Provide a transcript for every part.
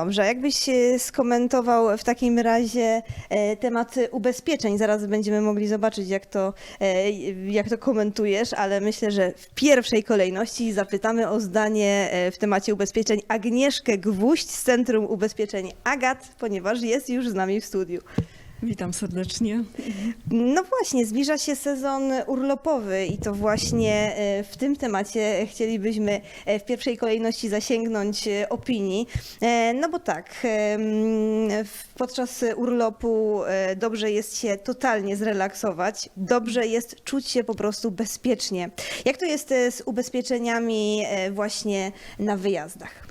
dobrze, jakbyś e, skomentował w takim razie e, temat ubezpieczeń. Zaraz będziemy mogli zobaczyć, jak to, e, jak to komentujesz, ale myślę, że w pierwszej kolejności zapytamy o zdanie w temacie ubezpieczeń Agnieszkę Gwóźdź z Centrum Ubezpieczeń Agat, ponieważ jest już z nami w studiu. Witam serdecznie. No właśnie, zbliża się sezon urlopowy i to właśnie e, w tym temacie chcielibyśmy e, w pierwszej kolejności zasięgnąć e, opinii. No bo tak, podczas urlopu dobrze jest się totalnie zrelaksować, dobrze jest czuć się po prostu bezpiecznie. Jak to jest z ubezpieczeniami właśnie na wyjazdach?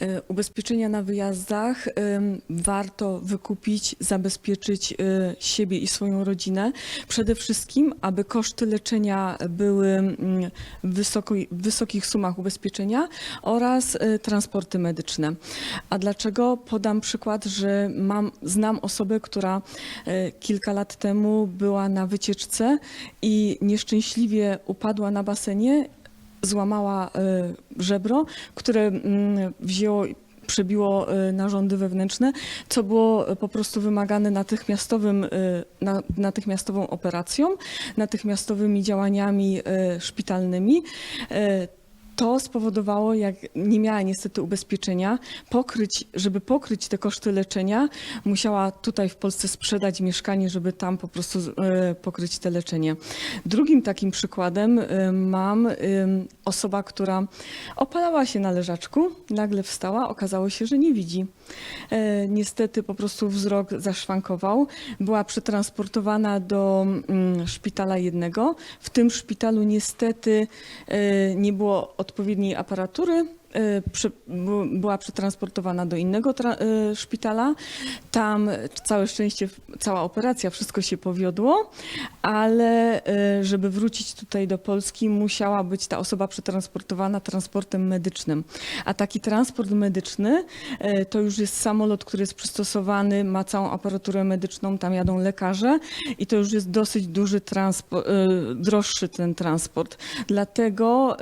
E, Ubezpieczenia na wyjazdach em, warto wykupić, zabezpieczyć e, siebie i swoją rodzinę. Przede wszystkim, aby koszty leczenia były mm, w wysokich sumach ubezpieczenia oraz e, transporty medyczne. A dlaczego? Podam przykład, że mam, znam osobę, która e, kilka lat temu była na wycieczce i nieszczęśliwie upadła na basenie złamała e, żebro, które mm, wzięło przebiło e, narządy wewnętrzne, co było e, po prostu wymagane natychmiastowym, na, natychmiastową operacją, natychmiastowymi działaniami szpitalnymi. To spowodowało, jak nie miała niestety ubezpieczenia, pokryć, żeby pokryć te koszty leczenia, musiała tutaj w Polsce sprzedać mieszkanie, żeby tam po prostu e, pokryć te leczenie. Drugim takim przykładem e, mam e, osoba, która opalała się na leżaczku, nagle wstała, okazało się, że nie widzi. E, Niestety po prostu wzrok zaszwankował. Była przetransportowana do mm, szpitala jednego. W tym szpitalu niestety e, nie było odpowiedniej aparatury. Bu- Była przetransportowana do innego e, szpitala. Tam całe szczęście, cała operacja, wszystko się powiodło, ale e, żeby wrócić tutaj do Polski, musiała być ta osoba przetransportowana transportem medycznym. A taki transport medyczny to już jest samolot, który jest przystosowany, ma całą aparaturę medyczną, tam jadą lekarze i to już jest dosyć duży transport, droższy ten transport. Dlatego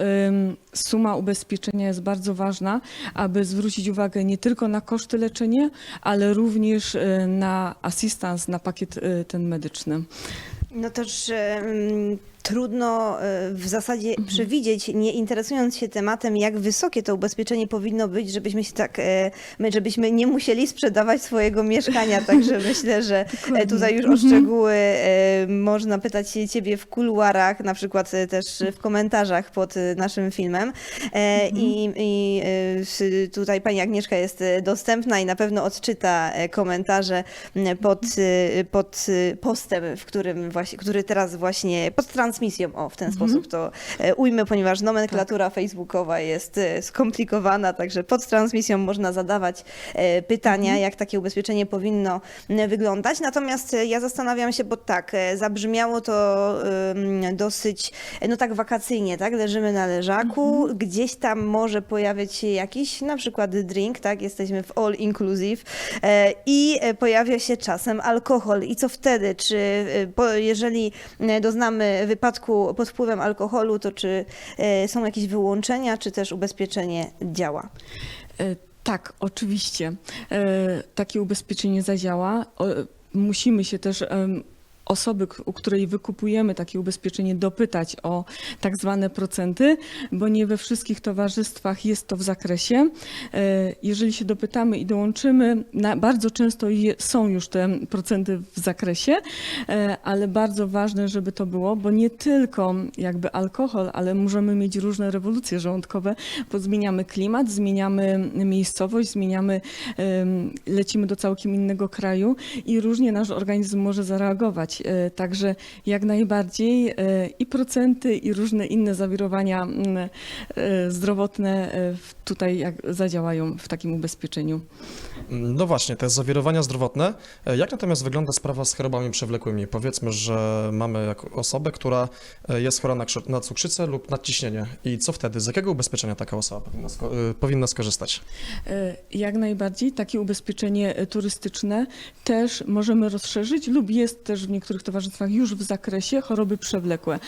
suma ubezpieczenia jest bardzo ważna, aby zwrócić uwagę nie tylko na koszty leczenia, ale również e, na asystans, na pakiet e, ten medyczny. No też trudno e, w zasadzie przewidzieć, nie interesując się tematem, jak wysokie to ubezpieczenie powinno być, żebyśmy się tak, e, my, żebyśmy nie musieli sprzedawać swojego mieszkania. Także myślę, że e, tutaj już o szczegóły e, można pytać ciebie w kuluarach, na przykład też w komentarzach pod naszym filmem. E, I, i tutaj pani Agnieszka jest dostępna i na pewno odczyta komentarze pod, pod postem, w którym właśnie, który teraz właśnie, pod transmisją, o w ten sposób to e, ujmę, ponieważ nomenklatura facebookowa jest e, skomplikowana, także pod transmisją można zadawać e, pytania, jak takie ubezpieczenie powinno wyglądać. Natomiast ja zastanawiam się, bo tak, zabrzmiało to dosyć, no tak wakacyjnie, tak, leżymy na leżaku, gdzieś tam może pojawiać się jakiś na przykład drink, tak, jesteśmy w all inclusive i pojawia się czasem alkohol. I co wtedy? Czy jeżeli doznamy wypadku pod wpływem alkoholu, to czy e, są jakieś wyłączenia, czy też ubezpieczenie działa? E, Tak, oczywiście. E, Takie ubezpieczenie zadziała. Musimy się też osoby, u której wykupujemy takie ubezpieczenie, dopytać o tak zwane procenty, bo nie we wszystkich towarzystwach jest to w zakresie. E, Jeżeli się dopytamy i dołączymy, bardzo często są już te procenty w zakresie, e, ale bardzo ważne, żeby to było, bo nie tylko jakby alkohol, ale możemy mieć różne rewolucje żołądkowe, bo zmieniamy klimat, zmieniamy miejscowość, zmieniamy, lecimy do całkiem innego kraju i różnie nasz organizm może zareagować. E, Także jak najbardziej e, i procenty, i różne inne zawirowania mm, e, zdrowotne tutaj zadziałają w takim ubezpieczeniu. No właśnie, te zawirowania zdrowotne. E, Jak natomiast wygląda sprawa z chorobami przewlekłymi? Powiedzmy, że mamy osobę, która e, jest chora na, krzy- na cukrzycę lub nadciśnienie. I co wtedy? Z jakiego ubezpieczenia taka osoba powinna, sko- e, powinna skorzystać? Jak najbardziej takie ubezpieczenie turystyczne też możemy rozszerzyć lub jest też w niektórych towarzystwach już w zakresie choroby przewlekłe.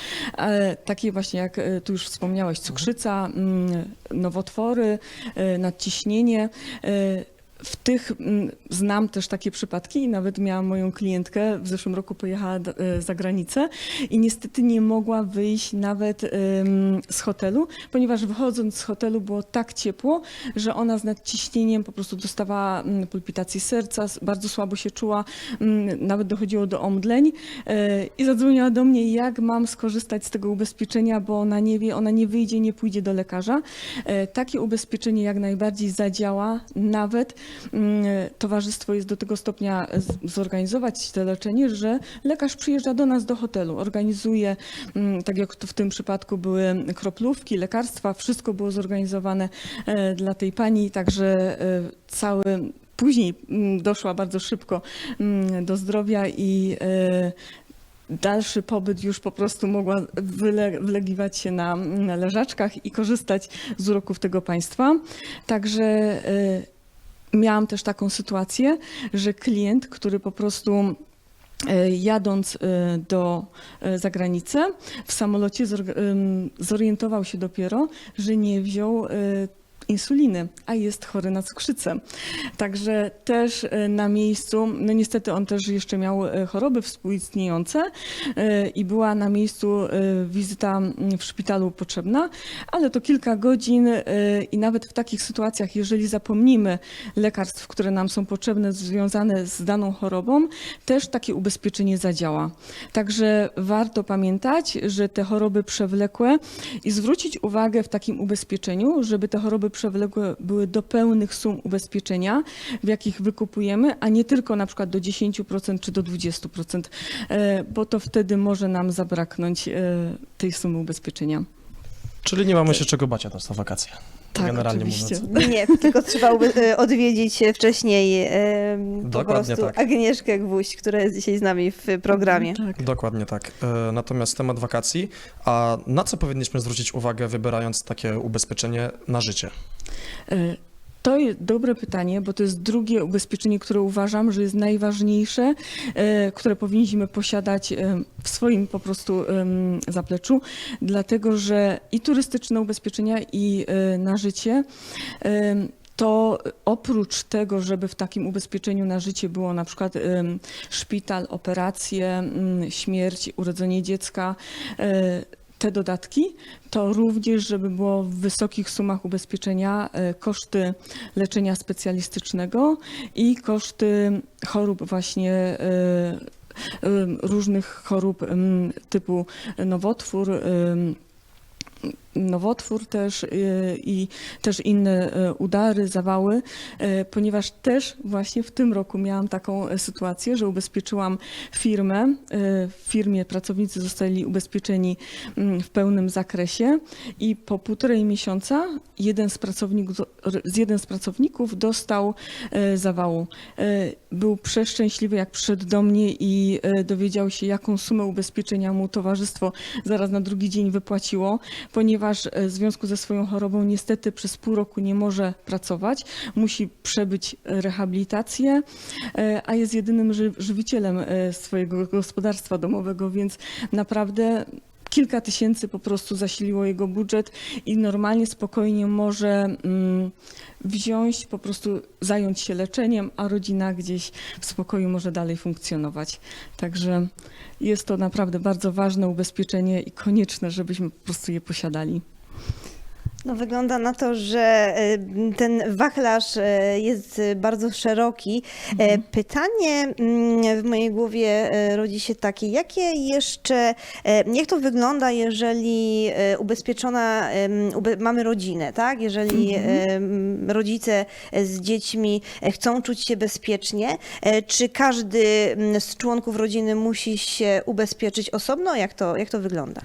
Takie właśnie jak tu już wspomniałeś, cukrzyca, mm, nowotwory, nadciśnienie. W tych mm, znam też takie przypadki i nawet miałam moją klientkę, w zeszłym roku pojechała e, za granicę i niestety nie mogła wyjść nawet z hotelu, ponieważ wychodząc z hotelu było tak ciepło, że ona z nadciśnieniem po prostu dostawała mm, palpitacji serca, bardzo słabo się czuła, mm, nawet dochodziło do omdleń e, i zadzwoniła do mnie, jak mam skorzystać z tego ubezpieczenia, bo ona nie wie, ona nie wyjdzie, nie pójdzie do lekarza. E, Takie ubezpieczenie jak najbardziej zadziała, nawet towarzystwo jest do tego stopnia zorganizować to leczenie, że lekarz przyjeżdża do nas do hotelu, organizuje, mm, tak jak to w tym przypadku były kroplówki, lekarstwa, wszystko było zorganizowane e, dla tej pani, także e, cały Później mm, doszła bardzo szybko mm, do zdrowia i e, dalszy pobyt już po prostu mogła wyle, wylegiwać się na, na leżaczkach i korzystać z uroków tego państwa. Także miałam też taką sytuację, że klient, który po prostu e, jadąc e, do e, zagranicy w samolocie zorientował się dopiero, że nie wziął insuliny, a jest chory na cukrzycę. Także też e, na miejscu, no niestety on też jeszcze miał e, choroby współistniejące e, i była na miejscu wizyta w szpitalu potrzebna, ale to kilka godzin i nawet w takich sytuacjach, jeżeli zapomnimy lekarstw, które nam są potrzebne związane z daną chorobą, też takie ubezpieczenie zadziała. Także warto pamiętać, że te choroby przewlekłe i zwrócić uwagę w takim ubezpieczeniu, żeby te choroby przewlekłe były do pełnych sum ubezpieczenia, w jakich wykupujemy, a nie tylko na przykład do 10% czy do 20%, e, bo to wtedy może nam zabraknąć e, tej sumy ubezpieczenia. Czyli nie mamy się czego bać na te wakacje. Tak, generalnie oczywiście. mówiąc. Nie, tylko trzeba e, odwiedzić wcześniej e, po Dokładnie prostu tak. Agnieszkę Gwóźdź, która jest dzisiaj z nami w programie. Tak. Dokładnie tak. Natomiast temat wakacji, a na co powinniśmy zwrócić uwagę, wybierając takie ubezpieczenie na życie? E, To jest dobre pytanie, bo to jest drugie ubezpieczenie, które uważam, że jest najważniejsze, e, które powinniśmy posiadać e, w swoim po prostu zapleczu, dlatego że i turystyczne ubezpieczenia, i na życie to oprócz tego, żeby w takim ubezpieczeniu na życie było na przykład szpital, operacje, śmierć, urodzenie dziecka, te dodatki, to również, żeby było w wysokich sumach ubezpieczenia e, koszty leczenia specjalistycznego i koszty chorób właśnie e, e, różnych chorób typu nowotwór, nowotwór też y, i też inne e, udary, zawały, e, ponieważ też właśnie w tym roku miałam taką e, sytuację, że ubezpieczyłam firmę. W firmie pracownicy zostali ubezpieczeni mm, w pełnym zakresie i po półtorej miesiąca jeden z, pracowników, jeden z pracowników dostał e, zawału. E, Był przeszczęśliwy, jak przyszedł do mnie i dowiedział się, jaką sumę ubezpieczenia mu towarzystwo zaraz na drugi dzień wypłaciło, ponieważ e, w związku ze swoją chorobą niestety przez pół roku nie może pracować, musi przebyć rehabilitację, e, a jest jedynym ży- żywicielem e, swojego gospodarstwa domowego, więc naprawdę kilka tysięcy po prostu zasiliło jego budżet i normalnie, spokojnie może mm, wziąć, po prostu zająć się leczeniem, a rodzina gdzieś w spokoju może dalej funkcjonować. Także jest to naprawdę bardzo ważne ubezpieczenie i konieczne, żebyśmy po prostu je posiadali. No, wygląda na to, że e, ten wachlarz e, jest bardzo szeroki. E, Pytanie mm, w mojej głowie rodzi się takie, jakie jeszcze, jak to wygląda, jeżeli ubezpieczona, ube- mamy rodzinę, tak? Jeżeli em, rodzice z dziećmi chcą czuć się bezpiecznie, czy każdy z członków rodziny musi się ubezpieczyć osobno? Jak to, jak to wygląda?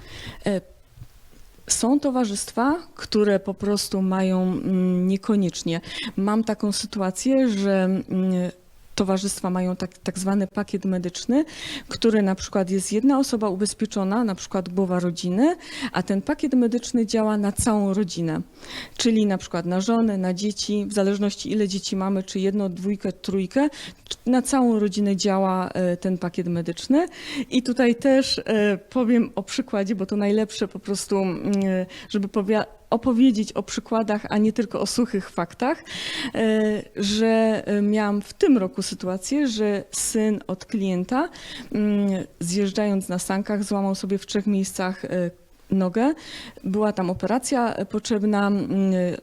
Są towarzystwa, które po prostu mają mm, niekoniecznie. Mam taką sytuację, że mm, towarzystwa mają tak, tak zwany pakiet medyczny, który na przykład jest jedna osoba ubezpieczona, na przykład głowa rodziny, a ten pakiet medyczny działa na całą rodzinę, czyli na przykład na żonę, na dzieci, w zależności ile dzieci mamy, czy jedno, dwójkę, trójkę, na całą rodzinę działa e, ten pakiet medyczny. I tutaj też e, powiem o przykładzie, bo to najlepsze po prostu, mm, żeby powia- opowiedzieć o przykładach, a nie tylko o suchych faktach, e, że e, miałam w tym roku sytuację, że syn od klienta mm, zjeżdżając na sankach złamał sobie w trzech miejscach e, nogę. Była tam operacja potrzebna. mm,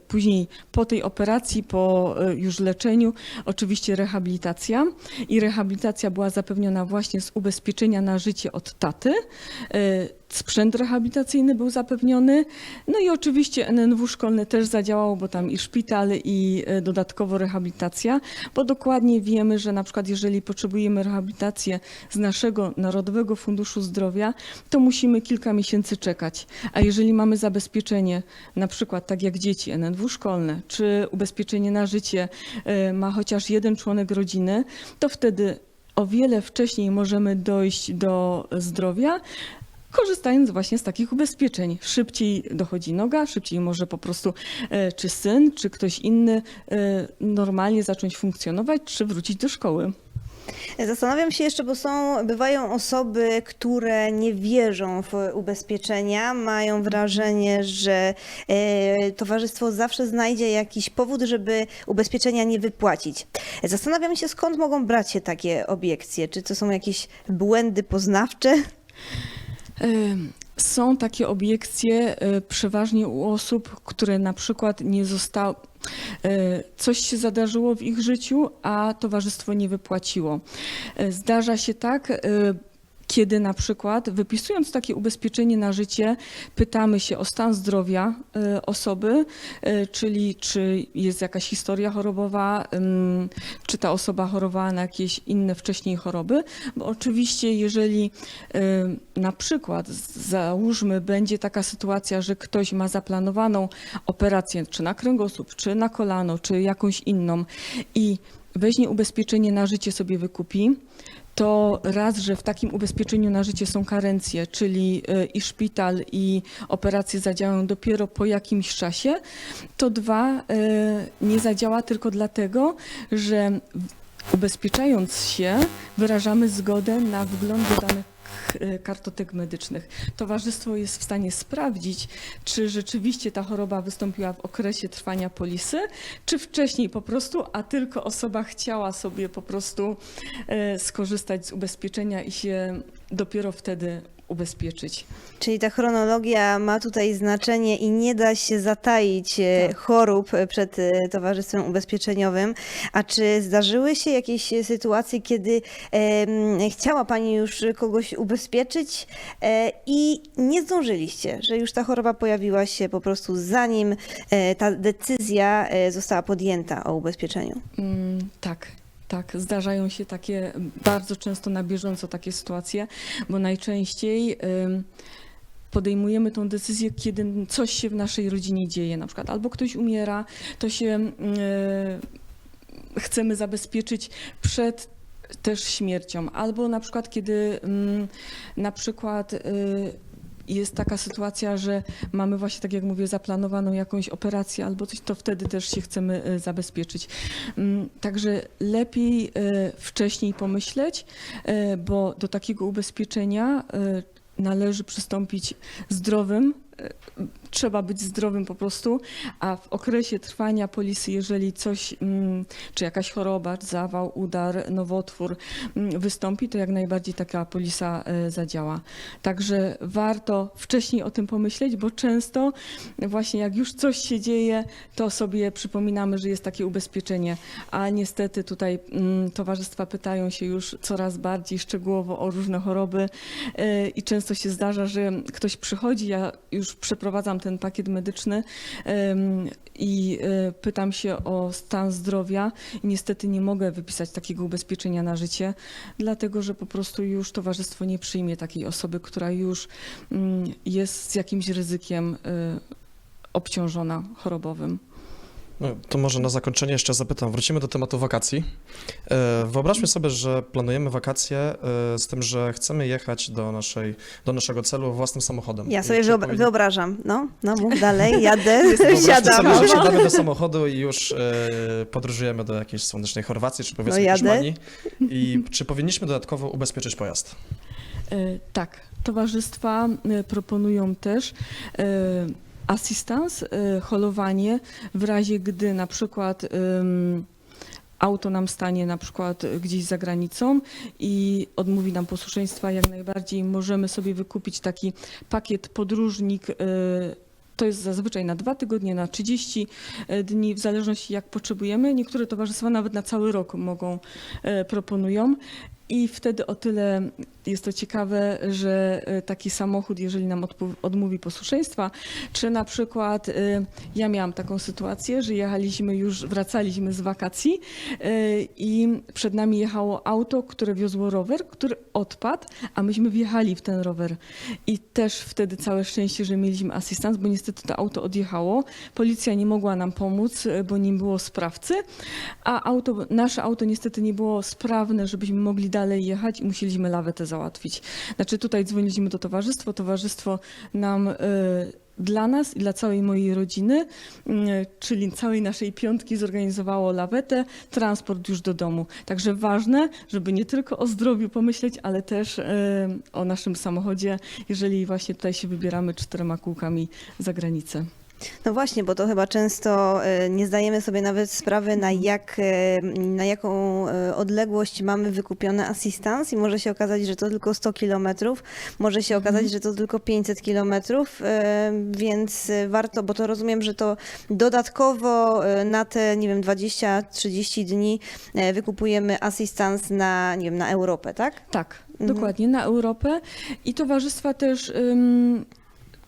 Później po tej operacji, po już leczeniu, oczywiście rehabilitacja. I rehabilitacja była zapewniona właśnie z ubezpieczenia na życie od taty. Sprzęt rehabilitacyjny był zapewniony. No i oczywiście NNW szkolny też zadziałał, bo tam i szpital, i e, dodatkowo rehabilitacja, bo dokładnie wiemy, że na przykład jeżeli potrzebujemy rehabilitację z naszego Narodowego Funduszu Zdrowia, to musimy kilka miesięcy czekać. A jeżeli mamy zabezpieczenie, na przykład tak jak dzieci, NNW szkolne, czy ubezpieczenie na życie e, ma chociaż jeden członek rodziny, to wtedy o wiele wcześniej możemy dojść do zdrowia, korzystając właśnie z takich ubezpieczeń. Szybciej dochodzi noga, szybciej może po prostu e, czy syn, czy ktoś inny e, normalnie zacząć funkcjonować, czy wrócić do szkoły. Zastanawiam się jeszcze, bo są, bywają osoby, które nie wierzą w ubezpieczenia, mają wrażenie, że e, towarzystwo zawsze znajdzie jakiś powód, żeby ubezpieczenia nie wypłacić. Zastanawiam się, skąd mogą brać się takie obiekcje? Czy to są jakieś błędy poznawcze? Są takie obiekcje e, przeważnie u osób, które na przykład nie zostały. Coś się zadarzyło w ich życiu, a towarzystwo nie wypłaciło. E, Zdarza się tak, e, kiedy na przykład wypisując takie ubezpieczenie na życie, pytamy się o stan zdrowia e, osoby, e, czyli czy jest jakaś historia chorobowa, czy ta osoba chorowała na jakieś inne wcześniej choroby, bo oczywiście jeżeli y, na przykład załóżmy będzie taka sytuacja, że ktoś ma zaplanowaną operację czy na kręgosłup, czy na kolano, czy jakąś inną i weźmie ubezpieczenie na życie sobie wykupi, to raz, że w takim ubezpieczeniu na życie są karencje, czyli y, i szpital, i operacje zadziałają dopiero po jakimś czasie, to dwa, y, nie zadziała tylko dlatego, że ubezpieczając się, wyrażamy zgodę na wgląd do danych e, kartotek medycznych. Towarzystwo jest w stanie sprawdzić, czy rzeczywiście ta choroba wystąpiła w okresie trwania polisy, czy wcześniej po prostu, a tylko osoba chciała sobie po prostu e, skorzystać z ubezpieczenia i się dopiero wtedy ubezpieczyć. Czyli ta chronologia ma tutaj znaczenie i nie da się zataić e, Tak. chorób e, przed e, towarzystwem ubezpieczeniowym. A czy zdarzyły się jakieś e, sytuacje, kiedy em, chciała Pani już kogoś ubezpieczyć e, i nie zdążyliście, że już ta choroba pojawiła się po prostu zanim e, ta decyzja e, została podjęta o ubezpieczeniu? Mm, tak. Tak, zdarzają się takie bardzo często na bieżąco takie sytuacje, bo najczęściej podejmujemy tą decyzję, kiedy coś się w naszej rodzinie dzieje, na przykład albo ktoś umiera, to się y, chcemy zabezpieczyć przed też śmiercią, albo na przykład kiedy na przykład y, jest taka sytuacja, że mamy właśnie, tak jak mówię, zaplanowaną jakąś operację albo coś, to wtedy też się chcemy y, zabezpieczyć. Mm, Także lepiej y, wcześniej pomyśleć, y, bo do takiego ubezpieczenia należy przystąpić zdrowym. Trzeba być zdrowym po prostu, a w okresie trwania polisy, jeżeli coś, mm, czy jakaś choroba, zawał, udar, nowotwór mm, wystąpi, to jak najbardziej taka polisa y, zadziała. Także warto wcześniej o tym pomyśleć, bo często właśnie jak już coś się dzieje, to sobie przypominamy, że jest takie ubezpieczenie, a niestety tutaj mm, towarzystwa pytają się już coraz bardziej szczegółowo o różne choroby y, i często się zdarza, że ktoś przychodzi, ja już przeprowadzam ten pakiet medyczny i y, pytam się o stan zdrowia niestety nie mogę wypisać takiego ubezpieczenia na życie, dlatego że po prostu już towarzystwo nie przyjmie takiej osoby, która już mm, jest z jakimś ryzykiem y, obciążona chorobowym. No, to może na zakończenie jeszcze zapytam. Wrócimy do tematu wakacji. E, Wyobraźmy sobie, że planujemy wakacje e, z tym, że chcemy jechać do, naszej, do naszego celu własnym samochodem. Ja sobie powinni- wyobrażam. No, no mów dalej, jadę, siadam. sobie, że siadamy do samochodu i już e, podróżujemy do jakiejś słonecznej Chorwacji, czy powiedzmy No, jadę. Hiszpanii. I czy powinniśmy dodatkowo ubezpieczyć pojazd? Tak, towarzystwa proponują też asystans, e, holowanie w razie, gdy na przykład auto nam stanie na przykład gdzieś za granicą i odmówi nam posłuszeństwa, jak najbardziej możemy sobie wykupić taki pakiet podróżnik. e, To jest zazwyczaj na dwa tygodnie, na 30 dni, w zależności jak potrzebujemy. Niektóre towarzystwa nawet na cały rok mogą, proponują. I wtedy o tyle jest to ciekawe, że e, taki samochód, jeżeli nam odmówi posłuszeństwa, czy na przykład e, ja miałam taką sytuację, że jechaliśmy już, wracaliśmy z wakacji e, i przed nami jechało auto, które wiozło rower, który odpadł, a myśmy wjechali w ten rower. I też wtedy całe szczęście, że mieliśmy asystans, bo niestety to auto odjechało. Policja nie mogła nam pomóc, bo nie było sprawcy, a auto, nasze auto niestety nie było sprawne, żebyśmy mogli dalej jechać i musieliśmy lawetę załatwić. Znaczy tutaj dzwoniliśmy do towarzystwa, towarzystwo nam e, dla nas i dla całej mojej rodziny, mm, czyli całej naszej piątki zorganizowało lawetę, transport już do domu. Także ważne, żeby nie tylko o zdrowiu pomyśleć, ale też e, o naszym samochodzie, jeżeli właśnie tutaj się wybieramy czterema kółkami za granicę. No właśnie, bo to chyba często e, nie zdajemy sobie nawet sprawy, na, jak, e, na jaką e, odległość mamy wykupiony asystans i może się okazać, że to tylko 100 kilometrów, może się okazać, że to tylko 500 kilometrów, więc warto, bo to rozumiem, że to dodatkowo na te, nie wiem, 20-30 dni wykupujemy asystans na, nie wiem, na Europę, tak? Tak, Mhm. dokładnie, na Europę. I towarzystwa też ym,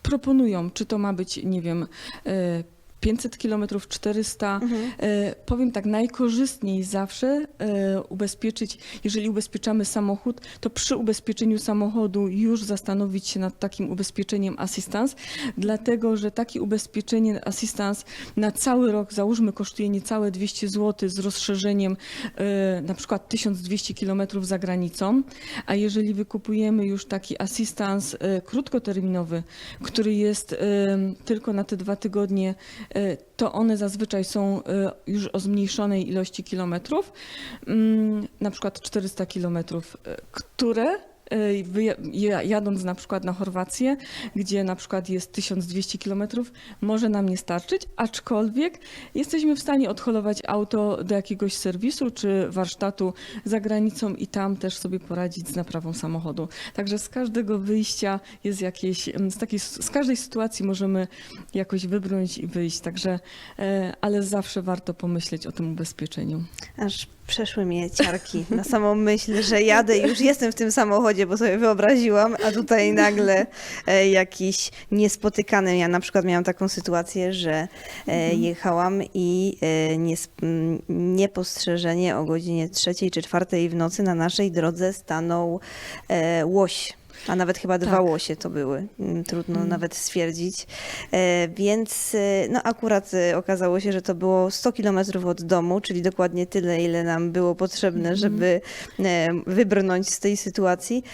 proponują, czy to ma być, nie wiem, y, 500 km, 400. E, powiem tak, najkorzystniej zawsze e, ubezpieczyć, jeżeli ubezpieczamy samochód, to przy ubezpieczeniu samochodu już zastanowić się nad takim ubezpieczeniem asystans, dlatego że takie ubezpieczenie asystans na cały rok, załóżmy, kosztuje niecałe 200 zł z rozszerzeniem e, na przykład 1200 km za granicą, a jeżeli wykupujemy już taki asystans e, krótkoterminowy, który jest e, tylko na te dwa tygodnie, to one zazwyczaj są e, już o zmniejszonej ilości kilometrów, mm, na przykład 400 kilometrów, e, które e, jadąc na przykład na Chorwację, gdzie na przykład jest 1200 kilometrów, może nam nie starczyć, aczkolwiek jesteśmy w stanie odholować auto do jakiegoś serwisu czy warsztatu za granicą i tam też sobie poradzić z naprawą samochodu. Także z każdego wyjścia jest jakieś, mm, z, takiej, z każdej sytuacji możemy jakoś wybrnąć i wyjść. Także, e, ale zawsze warto pomyśleć o tym ubezpieczeniu. Aż przeszły mnie ciarki na samą myśl, że jadę i już jestem w tym samochodzie, bo sobie wyobraziłam, a tutaj nagle e, jakiś niespotykany. Ja na przykład miałam taką sytuację, że e, jechałam i e, niepostrzeżenie o godzinie trzeciej czy czwartej w nocy na naszej drodze stanął łoś. A nawet chyba dwa Tak. łosie to były. Mm, Trudno Mm. nawet stwierdzić. E, Więc e, no akurat e, okazało się, że to było 100 kilometrów od domu, czyli dokładnie tyle, ile nam było potrzebne, Mhm. żeby wybrnąć z tej sytuacji.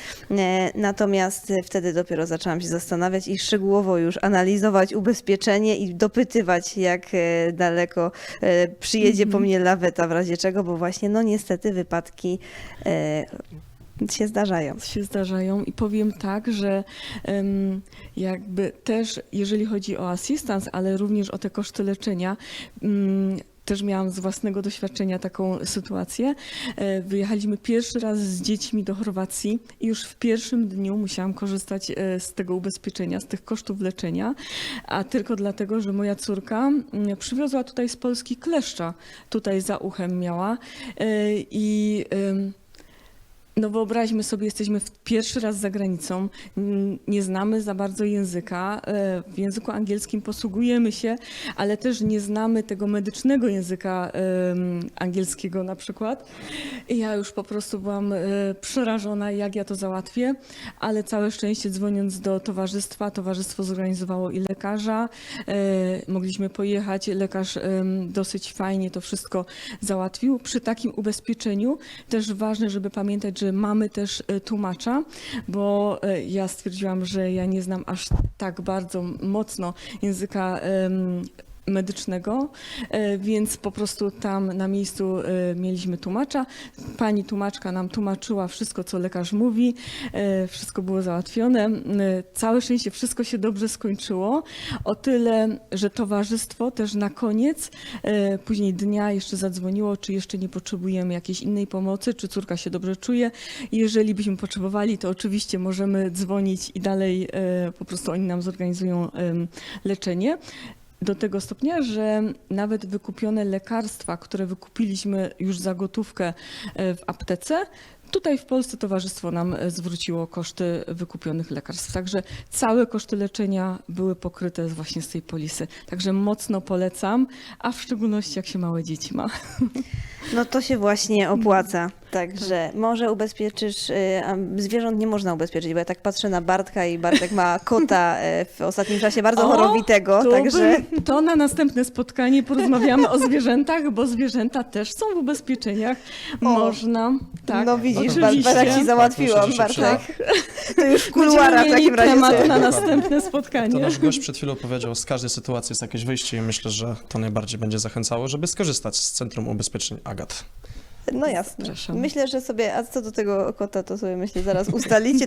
Natomiast wtedy dopiero zaczęłam się zastanawiać i szczegółowo już analizować ubezpieczenie i dopytywać, jak daleko przyjedzie po Mhm. mnie laweta w razie czego, bo właśnie no niestety wypadki się zdarzają. się zdarzają i powiem tak, że jakby też jeżeli chodzi o asystans, ale również o te koszty leczenia, mm, też miałam z własnego doświadczenia taką sytuację. E, Wyjechaliśmy pierwszy raz z dziećmi do Chorwacji i już w pierwszym dniu musiałam korzystać e, z tego ubezpieczenia, z tych kosztów leczenia, a tylko dlatego, że moja córka mm, przywiozła tutaj z Polski kleszcza, tutaj za uchem miała e, i no wyobraźmy sobie, jesteśmy pierwszy raz za granicą, nie znamy za bardzo języka, e, w języku angielskim posługujemy się, ale też nie znamy tego medycznego języka angielskiego na przykład. I ja już po prostu byłam e, przerażona, jak ja to załatwię, ale całe szczęście dzwoniąc do towarzystwa, towarzystwo zorganizowało i lekarza, e, mogliśmy pojechać, lekarz dosyć fajnie to wszystko załatwił. Przy takim ubezpieczeniu też ważne, żeby pamiętać, że mamy też e, tłumacza, bo e, ja stwierdziłam, że ja nie znam aż tak bardzo mocno języka medycznego, e, więc po prostu tam na miejscu e, mieliśmy tłumacza. Pani tłumaczka nam tłumaczyła wszystko, co lekarz mówi, e, wszystko było załatwione. Całe szczęście wszystko się dobrze skończyło, o tyle, że towarzystwo też na koniec, później dnia jeszcze zadzwoniło, czy jeszcze nie potrzebujemy jakiejś innej pomocy, czy córka się dobrze czuje. Jeżeli byśmy potrzebowali, to oczywiście możemy dzwonić i dalej po prostu oni nam zorganizują leczenie. Do tego stopnia, że nawet wykupione lekarstwa, które wykupiliśmy już za gotówkę e, w aptece, tutaj w Polsce towarzystwo nam e, zwróciło koszty wykupionych lekarstw. Także całe koszty leczenia były pokryte właśnie z tej polisy. Także mocno polecam, a w szczególności jak się małe dzieci ma. No to się właśnie opłaca. Także może ubezpieczysz, y, a zwierząt nie można ubezpieczyć, bo ja tak patrzę na Bartka i Bartek ma kota e, w ostatnim czasie bardzo O, chorowitego, To, także by, to na następne spotkanie porozmawiamy o zwierzętach, bo zwierzęta też są w ubezpieczeniach. Można. Tak, no widzisz, oczywiście. Bartek ci załatwiłam, się Bartek. To już w kuluarach w Będziemy mieli takim razie. temat na następne To spotkanie. nasz gość przed chwilą powiedział, z każdej sytuacji jest jakieś wyjście i myślę, że to najbardziej będzie zachęcało, żeby skorzystać z Centrum Ubezpieczeń Agat. No jasne. Zapraszam. Myślę, że sobie, a co do tego kota, to sobie myślę zaraz ustalicie.